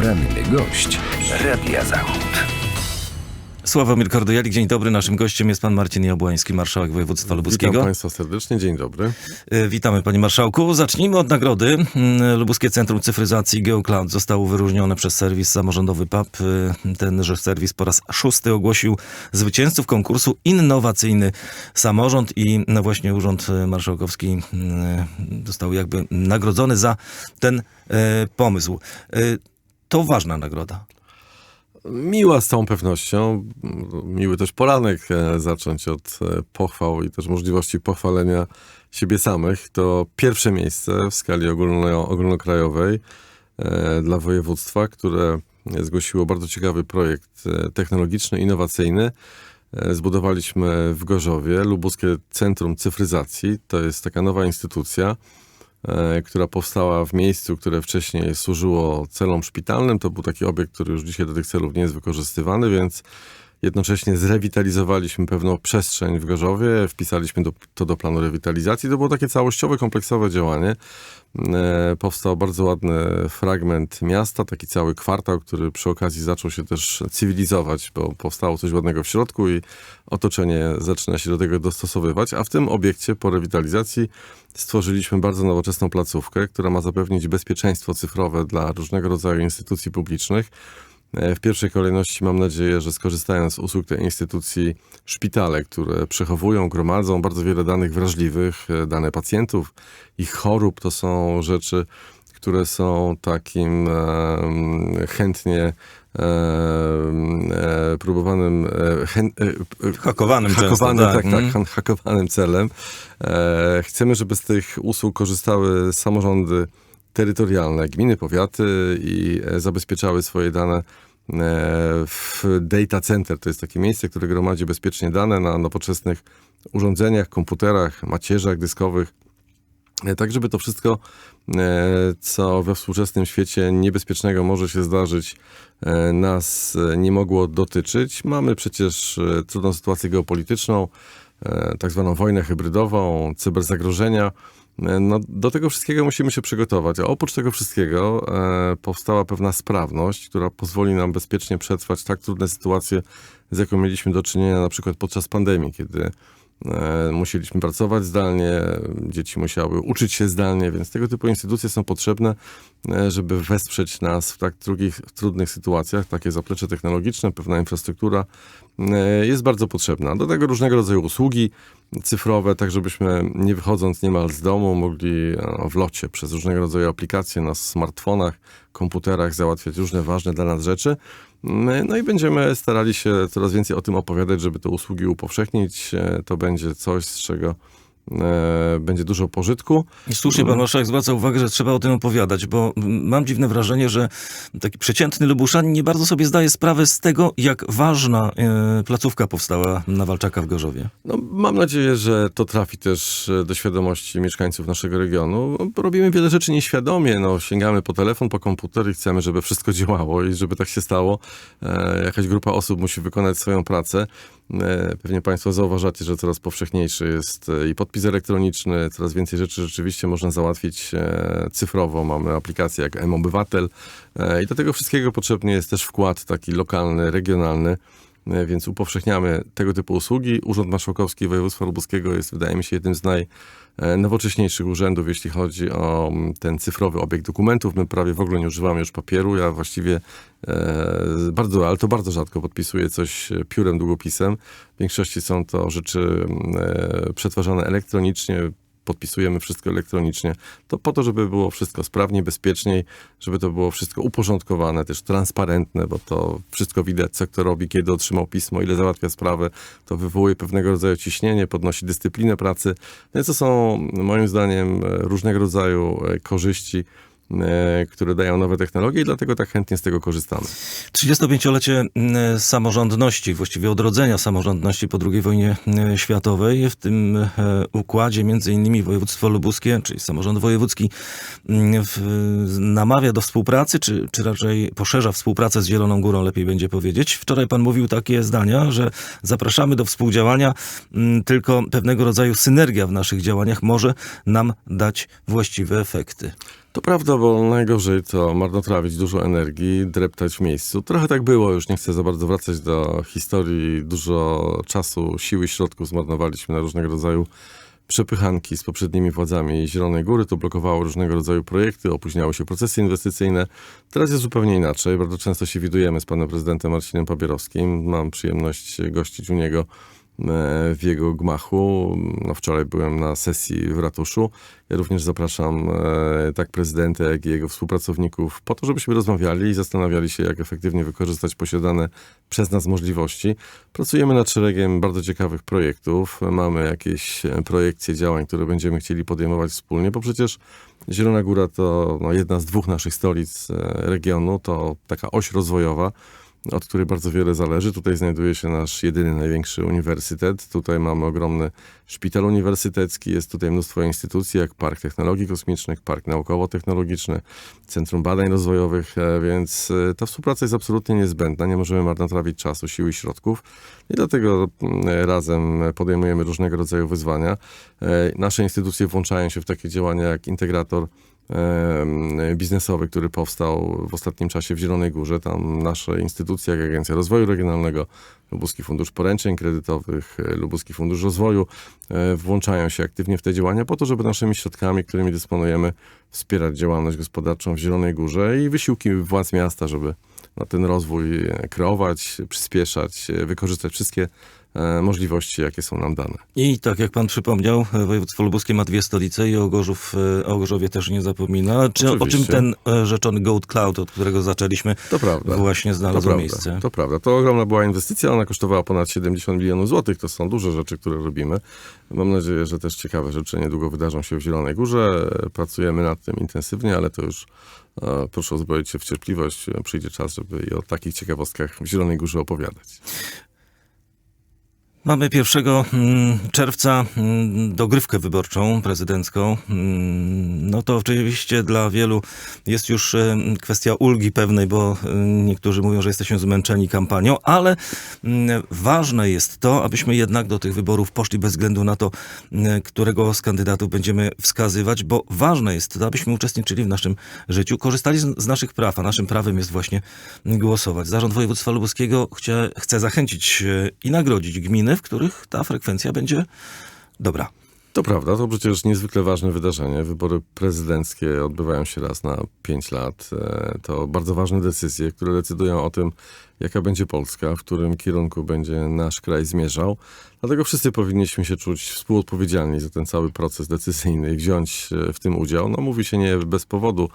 Poranny gość Radia Zachód. Sławomir Kordojalik, dzień dobry. Naszym gościem jest pan Marcin Jabłański, marszałek województwa lubuskiego. Witam Państwa serdecznie, dzień dobry. E, Witamy panie marszałku. Zacznijmy od nagrody. Mm, Lubuskie Centrum Cyfryzacji GeoCloud zostało wyróżnione przez serwis samorządowy PAP. E, Tenże serwis po raz szósty ogłosił zwycięzców konkursu Innowacyjny Samorząd i no właśnie Urząd Marszałkowski mm, został jakby nagrodzony za ten e, pomysł. To ważna nagroda. Miła z całą pewnością. Miły też poranek e, zacząć od e, pochwał i też możliwości pochwalenia siebie samych. To pierwsze miejsce w skali ogólno, ogólnokrajowej e, dla województwa, które zgłosiło bardzo ciekawy projekt technologiczny, innowacyjny. Zbudowaliśmy w Gorzowie Lubuskie Centrum Cyfryzacji. To jest taka nowa instytucja, która powstała w miejscu, które wcześniej służyło celom szpitalnym. To był taki obiekt, który już dzisiaj do tych celów nie jest wykorzystywany, więc jednocześnie zrewitalizowaliśmy pewną przestrzeń w Gorzowie, wpisaliśmy do, to do planu rewitalizacji. To było takie całościowe, kompleksowe działanie. E, Powstał bardzo ładny fragment miasta, taki cały kwartał, który przy okazji zaczął się też cywilizować, bo powstało coś ładnego w środku i otoczenie zaczyna się do tego dostosowywać. A w tym obiekcie po rewitalizacji stworzyliśmy bardzo nowoczesną placówkę, która ma zapewnić bezpieczeństwo cyfrowe dla różnego rodzaju instytucji publicznych. E, W pierwszej kolejności mam nadzieję, że skorzystają z usług tej instytucji szpitale, które przechowują, gromadzą bardzo wiele danych wrażliwych, e, dane pacjentów, ich chorób. To są rzeczy, które są takim chętnie e, próbowanym, Hakowanym hakowanym, tak. tak, tak, Mhm. hakowanym celem. Chcemy, żeby z tych usług korzystały samorządy terytorialne, gminy, powiaty i e, zabezpieczały swoje dane e, w data center. To jest takie miejsce, które gromadzi bezpiecznie dane na nowoczesnych urządzeniach, komputerach, macierzach dyskowych. E, Tak, żeby to wszystko, co we współczesnym świecie niebezpiecznego może się zdarzyć, nas nie mogło dotyczyć. Mamy przecież trudną sytuację geopolityczną, tak zwaną wojnę hybrydową, cyberzagrożenia. E, No, do tego wszystkiego musimy się przygotować. A oprócz tego wszystkiego e, powstała pewna sprawność, która pozwoli nam bezpiecznie przetrwać tak trudne sytuacje, z jaką mieliśmy do czynienia na przykład podczas pandemii, kiedy E, Musieliśmy pracować zdalnie, dzieci musiały uczyć się zdalnie, więc tego typu instytucje są potrzebne, e, żeby wesprzeć nas w tak drugich, w trudnych sytuacjach. Takie zaplecze technologiczne, pewna infrastruktura e, jest bardzo potrzebna. Do tego różnego rodzaju usługi cyfrowe, tak żebyśmy nie wychodząc niemal z domu, mogli e, w locie przez różnego rodzaju aplikacje na smartfonach, komputerach załatwiać różne ważne dla nas rzeczy. My- No i będziemy starali się coraz więcej o tym opowiadać, żeby te usługi upowszechnić. E, To będzie coś, z czego e, będzie dużo pożytku. I Słusznie pan marszałek zwraca uwagę, że trzeba o tym opowiadać, bo mam dziwne wrażenie, że taki przeciętny Lubuszanin nie bardzo sobie zdaje sprawę z tego, jak ważna e, placówka powstała na Walczaka w Gorzowie. No, mam nadzieję, że to trafi też e, do świadomości mieszkańców naszego regionu. Robimy wiele rzeczy nieświadomie. No, sięgamy po telefon, po komputer i chcemy, żeby wszystko działało i żeby tak się stało. E, jakaś grupa osób musi wykonać swoją pracę. E, pewnie Państwo zauważacie, że coraz powszechniejszy jest e, i podpis elektroniczny, coraz więcej rzeczy rzeczywiście można załatwić e, cyfrowo. Mamy aplikacje jak M-Obywatel e, i do tego wszystkiego potrzebny jest też wkład taki lokalny, regionalny. E, Więc upowszechniamy tego typu usługi. Urząd Marszałkowski Województwa Lubuskiego jest, wydaje mi się, jednym z najnowocześniejszych urzędów, jeśli chodzi o mm, ten cyfrowy obieg dokumentów. My prawie w ogóle nie używamy już papieru. Ja właściwie e, bardzo, ale to bardzo rzadko podpisuję coś e, piórem, długopisem. W większości są to rzeczy mm, e, przetwarzane elektronicznie, podpisujemy wszystko elektronicznie, to po to, żeby było wszystko sprawniej, bezpieczniej, żeby to było wszystko uporządkowane, też transparentne, bo to wszystko widać, co kto robi, kiedy otrzymał pismo, ile załatwia sprawę, to wywołuje pewnego rodzaju ciśnienie, podnosi dyscyplinę pracy. Więc to są moim zdaniem różnego rodzaju e, korzyści, które dają nowe technologie i dlatego tak chętnie z tego korzystamy. 35-lecie mm, samorządności, właściwie odrodzenia samorządności po II wojnie mm, światowej. W tym e, układzie między innymi województwo lubuskie, czyli samorząd wojewódzki mm, namawia do współpracy, czy, czy raczej poszerza współpracę z Zieloną Górą, lepiej będzie powiedzieć. Wczoraj pan mówił takie zdania, że zapraszamy do współdziałania, mm, tylko pewnego rodzaju synergia w naszych działaniach może nam dać właściwe efekty. To prawda, bo najgorzej to marnotrawić dużo energii, dreptać w miejscu. Trochę tak było, już nie chcę za bardzo wracać do historii. Dużo czasu, siły środków zmarnowaliśmy na różnego rodzaju przepychanki z poprzednimi władzami Zielonej Góry. To blokowało różnego rodzaju projekty, opóźniały się procesy inwestycyjne. Teraz jest zupełnie inaczej. Bardzo często się widujemy z panem prezydentem Marcinem Pabierowskim. Mam przyjemność gościć u niego w jego gmachu. No, wczoraj byłem na sesji w ratuszu. Ja również zapraszam e, tak prezydenta, jak i jego współpracowników po to, żebyśmy rozmawiali i zastanawiali się, jak efektywnie wykorzystać posiadane przez nas możliwości. Pracujemy nad szeregiem bardzo ciekawych projektów. Mamy jakieś e, projekcje działań, które będziemy chcieli podejmować wspólnie, bo przecież Zielona Góra to no, jedna z dwóch naszych stolic e, regionu, to taka oś rozwojowa od której bardzo wiele zależy. Tutaj znajduje się nasz jedyny, największy uniwersytet. Tutaj mamy ogromny szpital uniwersytecki, jest tutaj mnóstwo instytucji, jak Park Technologii Kosmicznych, Park Naukowo-Technologiczny, Centrum Badań Rozwojowych, e, więc e, ta współpraca jest absolutnie niezbędna. Nie możemy marnotrawić czasu, sił i środków i dlatego mm, razem podejmujemy różnego rodzaju wyzwania. E, Nasze instytucje włączają się w takie działania jak integrator biznesowy, który powstał w ostatnim czasie w Zielonej Górze. Tam nasze instytucje, jak Agencja Rozwoju Regionalnego, Lubuski Fundusz Poręczeń Kredytowych, e, Lubuski Fundusz Rozwoju e, włączają się aktywnie w te działania po to, żeby naszymi środkami, którymi dysponujemy, wspierać działalność gospodarczą w Zielonej Górze i wysiłki władz miasta, żeby na ten rozwój e, kreować, przyspieszać, wykorzystać wszystkie możliwości, jakie są nam dane. I tak jak pan przypomniał, e, województwo lubuskie ma dwie stolice i o, Gorzów, e, o Gorzowie też nie zapomina. Czy, o czym ten e, rzeczony Goat Cloud, od którego zaczęliśmy, To prawda. właśnie To znalazł prawda, miejsce? to prawda. To ogromna była inwestycja, ona kosztowała ponad 70 milionów złotych. To są duże rzeczy, które robimy. Mam nadzieję, że też ciekawe rzeczy niedługo wydarzą się w Zielonej Górze. Pracujemy nad tym intensywnie, ale to już e, proszę uzbroić się w cierpliwość. Przyjdzie czas, żeby i o takich ciekawostkach w Zielonej Górze opowiadać. Mamy 1 mm, czerwca mm, dogrywkę wyborczą prezydencką. Mm, No to oczywiście dla wielu jest już e, kwestia ulgi pewnej, bo e, niektórzy mówią, że jesteśmy zmęczeni kampanią, ale ważne jest to, abyśmy jednak do tych wyborów poszli bez względu na to, którego z kandydatów będziemy wskazywać, bo ważne jest to, abyśmy uczestniczyli w naszym życiu, korzystali z, naszych praw, a naszym prawem jest właśnie głosować. Zarząd Województwa Lubuskiego chce, chce zachęcić e, i nagrodzić gminy, w których ta frekwencja będzie dobra. To prawda, to przecież niezwykle ważne wydarzenie. Wybory prezydenckie odbywają się raz na pięć lat. E, To bardzo ważne decyzje, które decydują o tym, jaka będzie Polska, w którym kierunku będzie nasz kraj zmierzał. Dlatego wszyscy powinniśmy się czuć współodpowiedzialni za ten cały proces decyzyjny i wziąć e, w tym udział. No mówi się nie bez powodu,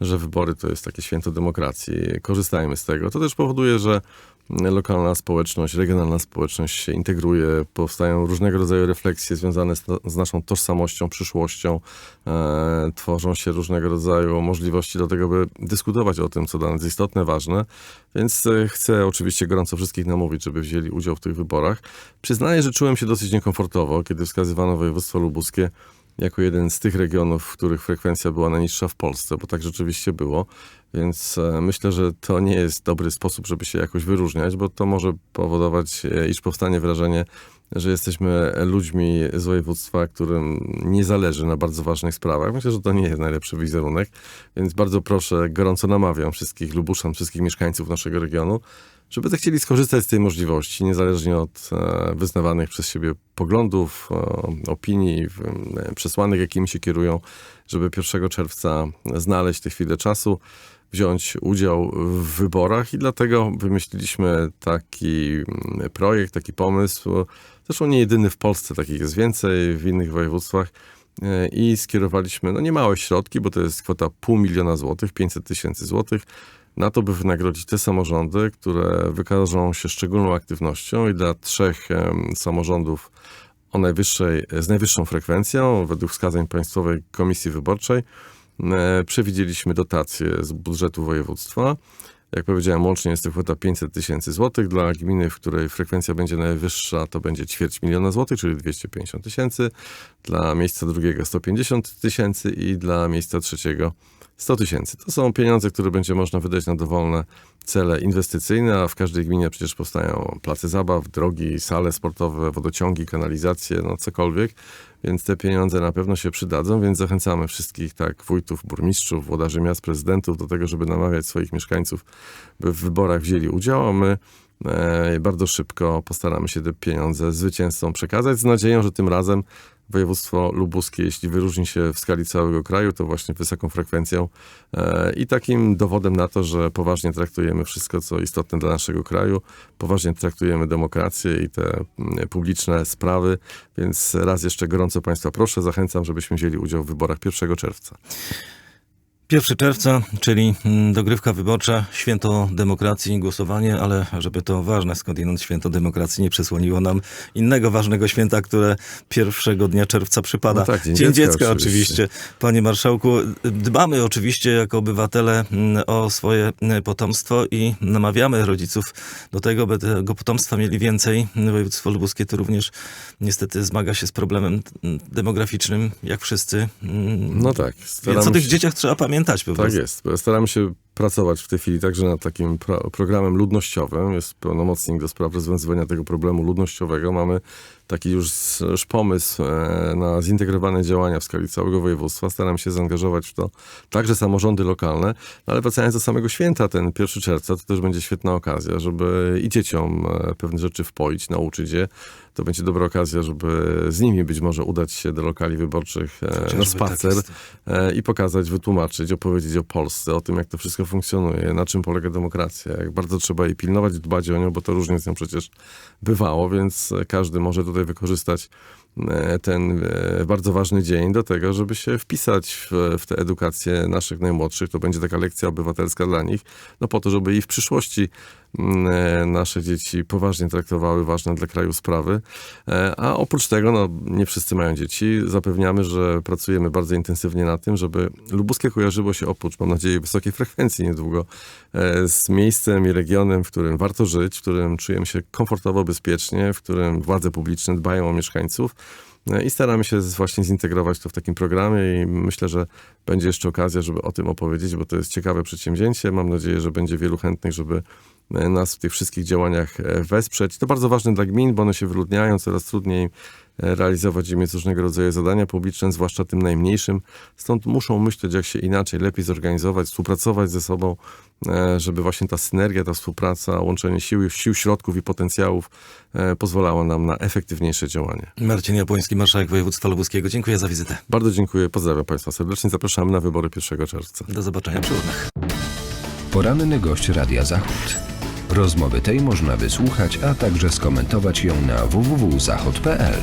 że wybory to jest takie święto demokracji. Korzystajmy z tego. To też powoduje, że lokalna społeczność, regionalna społeczność się integruje, powstają różnego rodzaju refleksje związane z, z naszą tożsamością, przyszłością, e, tworzą się różnego rodzaju możliwości do tego, by dyskutować o tym, co dla nas istotne, ważne. Więc e, chcę oczywiście gorąco wszystkich namówić, żeby wzięli udział w tych wyborach. Przyznaję, że czułem się dosyć niekomfortowo, kiedy wskazywano województwo lubuskie jako jeden z tych regionów, w których frekwencja była najniższa w Polsce, bo tak rzeczywiście było. Więc e, myślę, że to nie jest dobry sposób, żeby się jakoś wyróżniać, bo to może powodować, e, iż powstanie wrażenie, że jesteśmy ludźmi z województwa, którym nie zależy na bardzo ważnych sprawach. Myślę, że to nie jest najlepszy wizerunek, więc bardzo proszę, gorąco namawiam wszystkich Lubuszan, wszystkich mieszkańców naszego regionu, żeby zechcieli skorzystać z tej możliwości, niezależnie od e, wyznawanych przez siebie poglądów, e, opinii, przesłanek, jakimi się kierują, żeby 1 czerwca znaleźć tę chwilę czasu, wziąć udział w wyborach i dlatego wymyśliliśmy taki projekt, taki pomysł. Zresztą nie jedyny w Polsce, takich jest więcej, w innych województwach. E, I skierowaliśmy no niemałe środki, bo to jest kwota pół miliona złotych, 500 tysięcy złotych, na to, by wynagrodzić te samorządy, które wykażą się szczególną aktywnością i dla trzech samorządów o najwyższej, z najwyższą frekwencją, według wskazań Państwowej Komisji Wyborczej, e, przewidzieliśmy dotacje z budżetu województwa. Jak powiedziałem, łącznie jest to kwota 500 tysięcy złotych. Dla gminy, w której frekwencja będzie najwyższa, to będzie ćwierć miliona złotych, czyli 250 tysięcy. Dla miejsca drugiego 150 tysięcy i dla miejsca trzeciego 100 tysięcy. To są pieniądze, które będzie można wydać na dowolne cele inwestycyjne, a w każdej gminie przecież powstają place zabaw, drogi, sale sportowe, wodociągi, kanalizacje, no cokolwiek. Więc te pieniądze na pewno się przydadzą, więc zachęcamy wszystkich, tak, wójtów, burmistrzów, włodarzy miast, prezydentów do tego, żeby namawiać swoich mieszkańców, by w wyborach wzięli udział, a my bardzo szybko postaramy się te pieniądze zwycięzcom przekazać z nadzieją, że tym razem województwo lubuskie, jeśli wyróżni się w skali całego kraju, to właśnie wysoką frekwencją e, i takim dowodem na to, że poważnie traktujemy wszystko, co istotne dla naszego kraju, poważnie traktujemy demokrację i te mm, publiczne sprawy, więc raz jeszcze gorąco Państwa proszę, zachęcam, żebyśmy wzięli udział w wyborach 1 czerwca. 1 czerwca, czyli mm, dogrywka wyborcza, święto demokracji, głosowanie, ale żeby to ważne skądinąd święto demokracji nie przysłoniło nam innego ważnego święta, które pierwszego dnia czerwca przypada. No tak, Dzień Dzień Dziecka Dziecka oczywiście. oczywiście. Panie Marszałku, dbamy oczywiście jako obywatele mm, o swoje mm, potomstwo i namawiamy rodziców do tego, by tego potomstwa mieli więcej. Województwo lubuskie to również niestety zmaga się z problemem demograficznym, jak wszyscy. No tak, Więc o tych dzieciach trzeba pamiętać po Tak prostu. jest. Staramy się pracować w tej chwili także nad takim pro programem ludnościowym. Jest pełnomocnik do spraw rozwiązywania tego problemu ludnościowego. Mamy taki już już pomysł e, na zintegrowane działania w skali całego województwa. Staramy się zaangażować w to także samorządy lokalne. No ale wracając do samego święta, ten 1 czerwca, to też będzie świetna okazja, żeby i dzieciom e, pewne rzeczy wpoić, nauczyć je. To będzie dobra okazja, żeby z nimi być może udać się do lokali wyborczych e, na Chociażby spacer tak i pokazać, wytłumaczyć, opowiedzieć o Polsce, o tym, jak to wszystko funkcjonuje, na czym polega demokracja, jak bardzo trzeba jej pilnować, dbać o nią, bo to różnie z nią przecież bywało, więc każdy może tutaj wykorzystać e, ten e, bardzo ważny dzień do tego, żeby się wpisać w, w tę edukację naszych najmłodszych. To będzie taka lekcja obywatelska dla nich, no po to, żeby i w przyszłości nasze dzieci poważnie traktowały ważne dla kraju sprawy. E, A oprócz tego, no nie wszyscy mają dzieci, zapewniamy, że pracujemy bardzo intensywnie na tym, żeby Lubuskie kojarzyło się oprócz, mam nadzieję, wysokiej frekwencji niedługo, e, z miejscem i regionem, w którym warto żyć, w którym czujemy się komfortowo, bezpiecznie, w którym władze publiczne dbają o mieszkańców. E, I staramy się właśnie zintegrować to w takim programie i myślę, że będzie jeszcze okazja, żeby o tym opowiedzieć, bo to jest ciekawe przedsięwzięcie. Mam nadzieję, że będzie wielu chętnych, żeby e, nas w tych wszystkich działaniach e, wesprzeć. To bardzo ważne dla gmin, bo one się wyludniają, coraz trudniej e, realizować im jest różnego rodzaju zadania publiczne, zwłaszcza tym najmniejszym. Stąd muszą myśleć, jak się inaczej, lepiej zorganizować, współpracować ze sobą, e, żeby właśnie ta synergia, ta współpraca, łączenie sił, sił środków i potencjałów e, pozwalała nam na efektywniejsze działanie. Marcin Jabłoński, marszałek województwa lubuskiego. Dziękuję za wizytę. Bardzo dziękuję, pozdrawiam Państwa serdecznie, zapraszamy na wybory 1 czerwca. Do zobaczenia przy urnach. Poranny gość Radia Zachód. Rozmowy tej można wysłuchać, a także skomentować ją na www.zachod.pl.